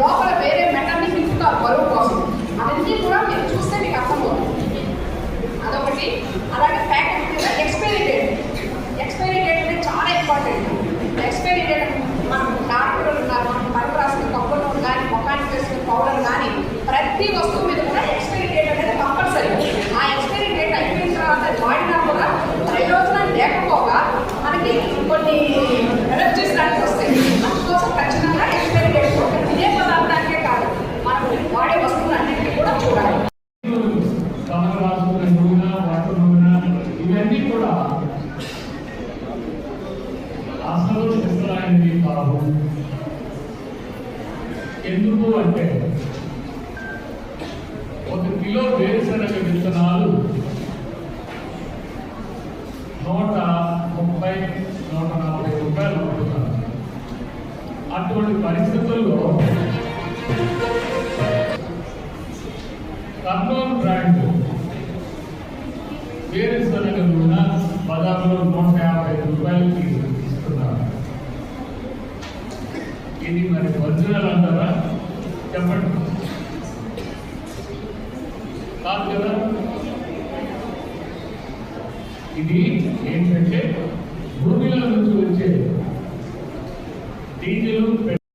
లోపల వేరే మెటల్ని నింపుతారు బరువు కోసం. అవన్నీ కూడా మీరు చూస్తే మీకు అర్థమవుతుంది. అదొకటి. అలాగే ప్యాకెట్ మీద ఎక్స్పైరీ డేట్ ఎక్స్పైరీ డేట్ అనేది చాలా ఇంపార్టెంట్ ఎక్స్పైరీ డేట్ మనం డాక్టర్లు ఉన్నారు మనం పరుపు రాసిన కప్పులు కానీ ముఖానికి వేసిన పౌడర్ కానీ ప్రతి వస్తువు మీద కూడా ఎక్స్పైరీ డేట్ అనేది కంపల్సరీ ఆ ఎక్స్పైరీ డేట్ అయిపోయిన తర్వాత వాడినా కూడా ప్రయోజనం లేకపోగా కావు ఎందుకు అంటే ఒక కిలో వేరుశనగ విత్తనాలు నూట ముప్పై నూట నలభై రూపాయలు అమ్ముతున్నారు అటువంటి పరిస్థితుల్లో కర్నూలు బ్రాండ్ వేరుశనగ నూనె ఇది మరి ఒరిజినల్ అంటారా? చెప్పండి. కాదు కదా? ఇది ఏంటంటే